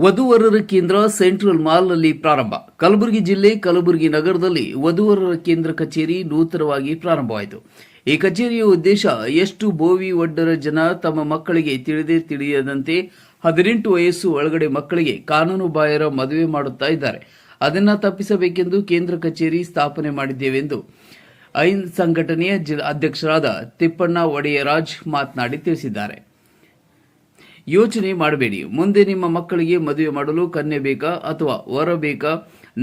ವಧುವರರ ಕೇಂದ್ರ ಸೆಂಟ್ರಲ್ ಮಾಲ್ನಲ್ಲಿ ಪ್ರಾರಂಭ. ಕಲಬುರಗಿ ಜಿಲ್ಲೆ, ಕಲಬುರಗಿ ನಗರದಲ್ಲಿ ವಧುವರರ ಕೇಂದ್ರ ಕಚೇರಿ ನೂತನವಾಗಿ ಪ್ರಾರಂಭವಾಯಿತು. ಈ ಕಚೇರಿಯ ಉದ್ದೇಶ ಎಷ್ಟು ಬೋವಿ ಒಡ್ಡರ ಜನ ತಮ್ಮ ಮಕ್ಕಳಿಗೆ ತಿಳಿದೇ ತಿಳಿಯದಂತೆ ಹದಿನೆಂಟು ವಯಸ್ಸು ಒಳಗಡೆ ಮಕ್ಕಳಿಗೆ ಕಾನೂನುಬಾಹಿರ ಮದುವೆ ಮಾಡುತ್ತಾ ಇದ್ದಾರೆ. ಅದನ್ನ ತಪ್ಪಿಸಬೇಕೆಂದು ಕೇಂದ್ರ ಕಚೇರಿ ಸ್ಥಾಪನೆ ಮಾಡಿದ್ದೇವೆಂದು ಐನ್ ಸಂಘಟನೆಯ ಅಧ್ಯಕ್ಷರಾದ ತಿಪ್ಪಣ್ಣ ಒಡೆಯರಾಜ್ ಮಾತನಾಡಿ ತಿಳಿಸಿದ್ದಾರೆ. ಯೋಚನೆ ಮಾಡಬೇಡಿ. ಮುಂದೆ ನಿಮ್ಮ ಮಕ್ಕಳಿಗೆ ಮದುವೆ ಮಾಡಲು ಕನ್ಯೆ ಬೇಕಾ ಅಥವಾ ವರ ಬೇಕಾ?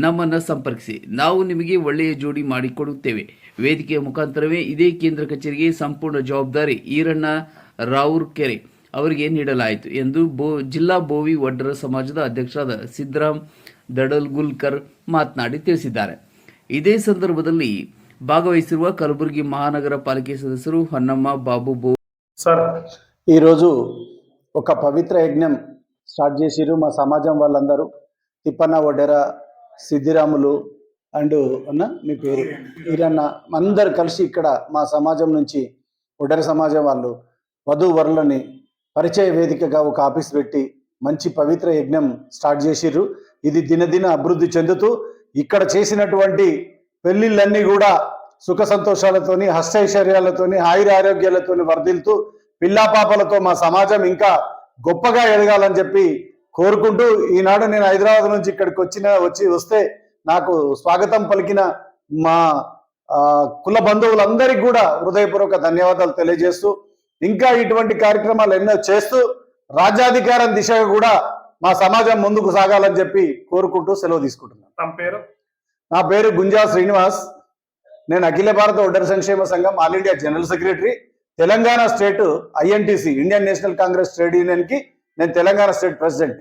ನಮ್ಮನ್ನು ಸಂಪರ್ಕಿಸಿ. ನಾವು ನಿಮಗೆ ಒಳ್ಳೆಯ ಜೋಡಿ ಮಾಡಿಕೊಡುತ್ತೇವೆ. ವೇದಿಕೆಯ ಮುಖಾಂತರವೇ ಇದೇ ಕೇಂದ್ರ ಕಚೇರಿಗೆ ಸಂಪೂರ್ಣ ಜವಾಬ್ದಾರಿ ಈರಣ್ಣ ರಾವೂರ್ ಕೆರೆ ಅವರಿಗೆ ನೀಡಲಾಯಿತು ಎಂದು ಬೋ, ಜಿಲ್ಲಾ ಬೋವಿ ಒಡ್ಡರ ಸಮಾಜದ ಅಧ್ಯಕ್ಷರಾದ ಸಿದ್ದರಾಮ್ ದಡಲ್ಗುಲ್ಕರ್ ಮಾತನಾಡಿ ತಿಳಿಸಿದ್ದಾರೆ. ಇದೇ ಸಂದರ್ಭದಲ್ಲಿ ಭಾಗವಹಿಸಿರುವ ಕಲಬುರಗಿ ಮಹಾನಗರ ಪಾಲಿಕೆ ಸದಸ್ಯರು ಹೊನ್ನಮ್ಮ ಬಾಬು ಬೋ ಸರ್ ಈರೋಜು ఒక పవిత్ర యజ్ఞం స్టార్ట్ చేసిరు మా సమాజం వాళ్ళందరూ. తిప్పన్న ఒడెర సిద్ధిరాములు అండ్ అన్న మీ పేరు. ఈరన్న అందరు కలిసి ఇక్కడ మా సమాజం నుంచి ఒడెర సమాజం వాళ్ళు వధు వరులని పరిచయ వేదికగా ఒక ఆఫీస్ పెట్టి మంచి పవిత్ర యజ్ఞం స్టార్ట్ చేసిర్రు. ఇది దినదిన అభివృద్ధి చెందుతూ ఇక్కడ చేసినటువంటి పెళ్ళిళ్ళన్నీ కూడా సుఖ సంతోషాలతోని హస్తైశ్వర్యాలతోని ఆయుర ఆరోగ్యాలతోని వర్ధిల్తూ పిల్లా పాపలతో మా సమాజం ఇంకా గొప్పగా ఎదగాలని చెప్పి కోరుకుంటూ ఈనాడు నేను హైదరాబాద్ నుంచి ఇక్కడికి వచ్చిన వచ్చి వస్తే నాకు స్వాగతం పలికిన మా కుల బంధువులందరికీ కూడా హృదయపూర్వక ధన్యవాదాలు తెలియజేస్తూ ఇంకా ఇటువంటి కార్యక్రమాలు ఎన్నో చేస్తూ రాజ్యాధికారం దిశగా కూడా మా సమాజం ముందుకు సాగాలని చెప్పి కోరుకుంటూ సెలవు తీసుకుంటున్నాను. తమ పేరు? నా పేరు గుంజా శ్రీనివాస్. నేను అఖిల భారత ఒడ్డర సంక్షేమ సంఘం all India general secretary. Telangana state INTUC Indian National Congress trade యూనియన్కి నేను తెలంగాణ స్టేట్ ప్రెసిడెంట్.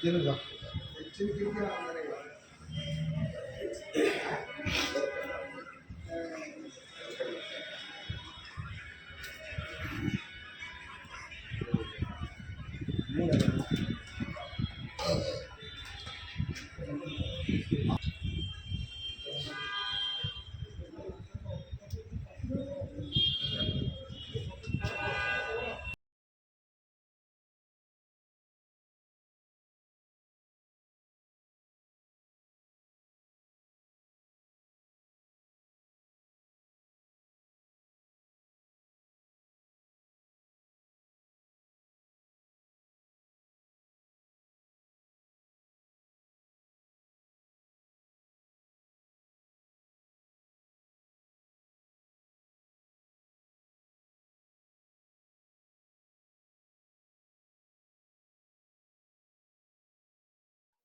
ತಿರುಗ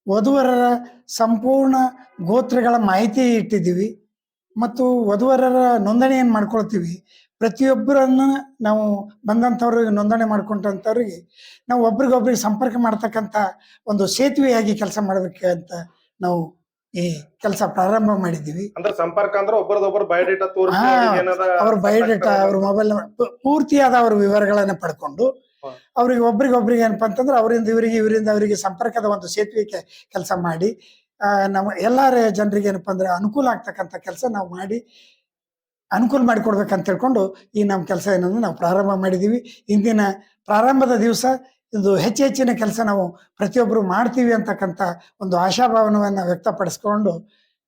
ವಧುವರರ ಸಂಪೂರ್ಣ ಗೋತ್ರಗಳ ಮಾಹಿತಿ ಇಟ್ಟಿದ್ದೀವಿ ಮತ್ತು ವಧುವರರ ನೋಂದಣಿಯನ್ನು ಮಾಡ್ಕೊಳ್ತೀವಿ ಪ್ರತಿಯೊಬ್ಬರನ್ನ ನಾವು ಬಂದಂಥವ್ರಿಗೆ ನೋಂದಣಿ ಮಾಡ್ಕೊಂಡಂಥವ್ರಿಗೆ ನಾವು ಒಬ್ರಿಗೊಬ್ರಿಗೆ ಸಂಪರ್ಕ ಮಾಡ್ತಕ್ಕಂಥ ಒಂದು ಸೇತುವೆಯಾಗಿ ಕೆಲಸ ಮಾಡಬೇಕಂತ ನಾವು ಈ ಕೆಲಸ ಪ್ರಾರಂಭ ಮಾಡಿದ್ದೀವಿ ಅಂದ್ರೆ ಸಂಪರ್ಕ ಅಂದ್ರೆ ಒಬ್ಬರದೊಬ್ಬರು ಬಯೋಡೇಟಾ ತೋರಿಸಿ ಅವ್ರ ಬಯೋಡೇಟಾ ಅವ್ರ ಮೊಬೈಲ್ ಪೂರ್ತಿಯಾದ ಅವ್ರ ವಿವರಗಳನ್ನ ಪಡ್ಕೊಂಡು. ಅವ್ರಿಗೆ ಒಬ್ರಿಗೊಬ್ರಿಗೆ ಏನಪ್ಪಾ ಅಂತಂದ್ರೆ ಅವರಿಂದ ಇವರಿಗೆ ಇವರಿಂದ ಅವರಿಗೆ ಸಂಪರ್ಕದ ಒಂದು ಸೇತುವೆ ಕೆಲಸ ಮಾಡಿ ನಮ್ಮ ಎಲ್ಲಾರ ಜನರಿಗೆ ಏನಪ್ಪಾ ಅಂದ್ರೆ ಅನುಕೂಲ ಆಗ್ತಕ್ಕಂಥ ಕೆಲಸ ನಾವು ಮಾಡಿ ಅನುಕೂಲ ಮಾಡಿಕೊಡ್ಬೇಕಂತ ತಿಳ್ಕೊಂಡು ಈ ನಮ್ಮ ಕೆಲಸ ಏನಂದ್ರೆ ನಾವು ಪ್ರಾರಂಭ ಮಾಡಿದೀವಿ. ಇಂದಿನ ಪ್ರಾರಂಭದ ದಿವಸ ಇದು ಹೆಚ್ಚು ಹೆಚ್ಚಿನ ಕೆಲಸ ನಾವು ಪ್ರತಿಯೊಬ್ಬರು ಮಾಡ್ತೀವಿ ಅಂತಕ್ಕಂತ ಒಂದು ಆಶಾಭಾವನವನ್ನ ವ್ಯಕ್ತಪಡಿಸ್ಕೊಂಡು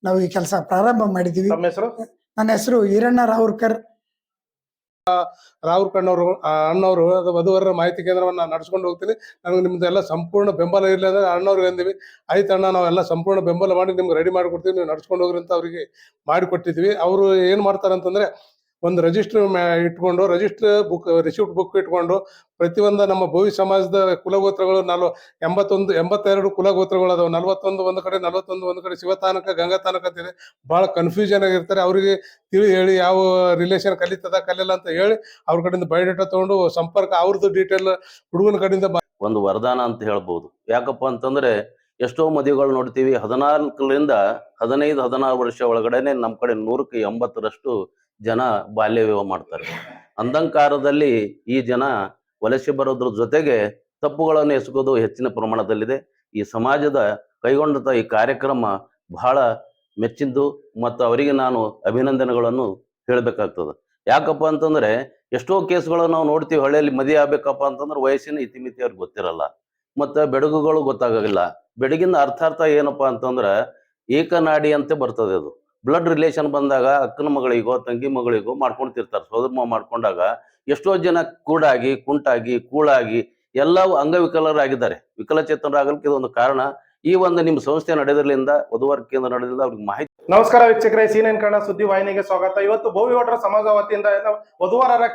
ನಾವು ಈ ಕೆಲಸ ಪ್ರಾರಂಭ ಮಾಡಿದೀವಿ. ನನ್ನ ಹೆಸರು ಈರಣ್ಣ ರಾವುರ್ಕರ್ ರಾಹುಲ್ ಕಣ್ಣವರು ಅಣ್ಣವರು ವಧುವರರ ಮಾಹಿತಿ ಕೇಂದ್ರವನ್ನ ನಡೆಸ್ಕೊಂಡು ಹೋಗ್ತೀನಿ. ನನಗೆ ನಿಮ್ದೆಲ್ಲ ಸಂಪೂರ್ಣ ಬೆಂಬಲ ಇರಲಿ ಅಂದ್ರೆ ಅಣ್ಣವ್ರಿಗೆ ಅಂದಿವಿ. ಆಯ್ತು ಅಣ್ಣ, ನಾವೆಲ್ಲ ಸಂಪೂರ್ಣ ಬೆಂಬಲ ಮಾಡಿ ನಿಮ್ಗೆ ರೆಡಿ ಮಾಡಿಕೊಡ್ತೀವಿ. ನೀವು ನಡ್ಸ್ಕೊಂಡು ಹೋಗ್ರಿ ಅಂತ ಅವರಿಗೆ ಮಾಡಿಕೊಟ್ಟಿದ್ವಿ. ಅವರು ಏನು ಮಾಡ್ತಾರೆ ಅಂತಂದ್ರೆ ಒಂದು ರಿಜಿಸ್ಟರ್ ಇಟ್ಕೊಂಡು ರಿಜಿಸ್ಟರ್ ಬುಕ್ ರಿಸಿಪ್ಟ್ ಬುಕ್ ಇಟ್ಕೊಂಡು, ಪ್ರತಿಯೊಂದು ನಮ್ಮ ಭೋವಿ ಸಮಾಜದ ಕುಲಗೋತ್ರಗಳು ನಾಲ್ವ, ಎಂಬತ್ತೊಂದು, ಎಂಬತ್ತೆರಡು ಕುಲಗೋತ್ರಗಳು ಅದಾವೆ ನಲವತ್ತೊಂದು ಒಂದು ಕಡೆ, ನಲವತ್ತೊಂದು ಒಂದು ಕಡೆ ಶಿವತಾನಕ ಗಂಗಾತಾನಕ ಅಂತಿದೆ ಭಾಳ ಕನ್ಫ್ಯೂಷನ್ ಆಗಿರ್ತಾರೆ. ಅವರಿಗೆ ತಿಳಿ ಹೇಳಿ ಯಾವ ರಿಲೇಷನ್ ಕಲಿತದ, ಕಲಿಯಲ್ಲ ಅಂತ ಹೇಳಿ ಅವ್ರ ಕಡೆಯಿಂದ ಬಯೋಡೇಟಾ ತಗೊಂಡು ಸಂಪರ್ಕ ಅವ್ರದ್ದು ಡೀಟೇಲ್ ಹುಡುಗನ ಕಡೆಯಿಂದ ಒಂದು ವರದಾನ ಅಂತ ಹೇಳ್ಬೋದು. ಯಾಕಪ್ಪ ಅಂತಂದ್ರೆ ಎಷ್ಟೋ ಮದುವೆಗಳು ನೋಡ್ತೀವಿ, ಹದಿನಾಲ್ಕರಿಂದ ಹದಿನೈದು, ಹದಿನಾರು ವರ್ಷ ಒಳಗಡೆನೆ ನಮ್ಮ ಕಡೆ ನೂರಕ್ಕೆ ಎಂಬತ್ತರಷ್ಟು ಜನ ಬಾಲ್ಯ ವಿವಾಹ ಮಾಡ್ತಾರೆ. ಅಂಧಂಕಾರದಲ್ಲಿ ಈ ಜನ ವಲಸೆ ಬರೋದ್ರ ಜೊತೆಗೆ ತಪ್ಪುಗಳನ್ನು ಎಸಗೋದು ಹೆಚ್ಚಿನ ಪ್ರಮಾಣದಲ್ಲಿದೆ. ಈ ಸಮಾಜದ ಕೈಗೊಂಡಂಥ ಈ ಕಾರ್ಯಕ್ರಮ ಬಹಳ ಮೆಚ್ಚಿದ್ದು ಮತ್ತು ಅವರಿಗೆ ನಾನು ಅಭಿನಂದನೆಗಳನ್ನು ಹೇಳಬೇಕಾಗ್ತದೆ. ಯಾಕಪ್ಪ ಅಂತಂದ್ರೆ ಎಷ್ಟೋ ಕೇಸ್ಗಳನ್ನು ನಾವು ನೋಡ್ತೀವಿ, ಹಳ್ಳಿಯಲ್ಲಿ ಮದಿ ಆಗ್ಬೇಕಪ್ಪ ಅಂತಂದ್ರೆ ವಯಸ್ಸಿನ ಇತಿಮಿತಿ ಅವ್ರಿಗೆ ಗೊತ್ತಿರಲ್ಲ. ಮತ್ತೆ ಬೆಡಗುಗಳು ಗೊತ್ತಾಗಲ್ಲ ಬೆಡಗಿನ ಅರ್ಥಾರ್ಥ ಏನಪ್ಪಾ ಅಂತಂದ್ರೆ ಏಕನಾಡಿ ಅಂತ ಬರ್ತದೆ ಅದು. ಬ್ಲಡ್ ರಿಲೇಷನ್ ಬಂದಾಗ ಅಕ್ಕನ ಮಗಳಿಗೋ, ತಂಗಿ ಮಗಳಿಗೋ ಮಾಡ್ಕೊಂತಿರ್ತಾರೆ ಸೋದರ ಮಾವ ಮಾಡ್ಕೊಂಡಾಗ ಎಷ್ಟೋ ಜನ ಕೂಡಾಗಿ, ಕುಂಟಾಗಿ, ಕೂಳಾಗಿ ಎಲ್ಲವೂ ಅಂಗವಿಕಲರಾಗಿದ್ದಾರೆ. ವಿಕಲಚೇತನರಾಗಲಿಕ್ಕೆ ಇದೊಂದು ಕಾರಣ. ಈ ಒಂದು ನಿಮ್ಮ ಸಂಸ್ಥೆ ನಡೆಯೋದ್ರಿಂದ ವಧುವರ ಕೇಂದ್ರ ನಡೆದ್ರಿಂದ ಅವ್ರಿಗೆ ಮಾಹಿತಿ ನಮಸ್ಕಾರ ವೀಕ್ಷಕರೇ ಸೀನನ್ ಕನ್ನಡ ಸುದ್ದಿ ವಾಹಿನಿಗೆ ಸ್ವಾಗತ. ಇವತ್ತು ಭೋವಿ ಒಡ್ರ ಸಮಾಜ ವತಿಯಿಂದ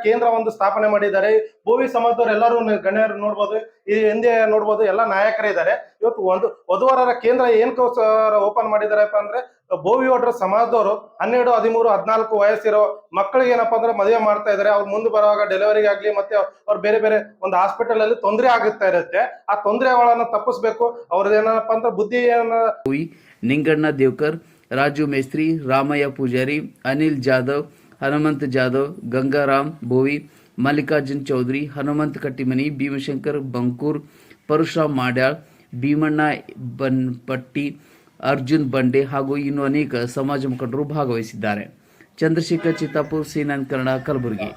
ಕೇಂದ್ರ ಒಂದು ಸ್ಥಾಪನೆ ಮಾಡಿದ್ದಾರೆ. ಭೋವಿ ಸಮಾಜದವರು ಎಲ್ಲರೂ ಗಣ್ಯರು ನೋಡ್ಬೋದು, ಈ ಹಿಂದೆ ನೋಡ್ಬೋದು, ಎಲ್ಲ ನಾಯಕರೇ ಇದ್ದಾರೆ. ಇವತ್ತು ಒಂದು ವಧುವರರ ಕೇಂದ್ರ ಏನಕ್ಕೋಸ್ಕರ ಓಪನ್ ಮಾಡಿದಾರಪ್ಪ ಅಂದ್ರೆ, ಭೋವಿ ಒಡ್ರ ಸಮಾಜದವರು ಹನ್ನೆರಡು, ಹದಿಮೂರು, ಹದಿನಾಲ್ಕು ವಯಸ್ಸಿರೋ ಮಕ್ಕಳಿಗೆ ಏನಪ್ಪಾ ಅಂದ್ರೆ ಮದುವೆ ಮಾಡ್ತಾ ಇದ್ದಾರೆ. ಅವ್ರು ಮುಂದೆ ಬರುವಾಗ ಡೆಲಿವರಿಗೆ ಆಗ್ಲಿ ಮತ್ತೆ ಅವ್ರು ಬೇರೆ ಬೇರೆ ಒಂದು ಹಾಸ್ಪಿಟಲ್ ಅಲ್ಲಿ ತೊಂದರೆ ಆಗುತ್ತಾ ಇರುತ್ತೆ. ಆ ತೊಂದರೆಗಳನ್ನ ತಪ್ಪಿಸ್ಬೇಕು. ಅವ್ರದ್ದು ಏನಪ್ಪ ಅಂದ್ರೆ ಬುದ್ಧಿ ಏನ ನಿಂಗಣ್ಣ ದೇವ್ಕರ್ ರಾಜು ಮೇಸ್ತ್ರಿ, ರಾಮಯ್ಯ ಪೂಜಾರಿ, ಅನಿಲ್ ಜಾಧವ್, ಹನುಮಂತ್ ಜಾಧವ್, ಗಂಗಾರಾಮ್ ಬೋವಿ, ಮಲ್ಲಿಕಾರ್ಜುನ್ ಚೌಧರಿ, ಹನುಮಂತ್ ಕಟ್ಟಿಮನಿ, ಭೀಮಶಂಕರ್ ಬಂಕೂರ್, ಪರಶುರಾಮ್ ಮಾಡ್ಯಾಳ್, ಭೀಮಣ್ಣ ಬನ್ಪಟ್ಟಿ ಅರ್ಜುನ್ ಬಂಡೆ ಹಾಗೂ ಇನ್ನೂ ಅನೇಕ ಸಮಾಜ ಮುಖಂಡರು ಭಾಗವಹಿಸಿದ್ದಾರೆ. ಚಂದ್ರಶೇಖರ್ ಚಿತ್ತಾಪುರ್ ಸೀನಾನ್ ಕನ್ನಡ, ಕಲಬುರಗಿ.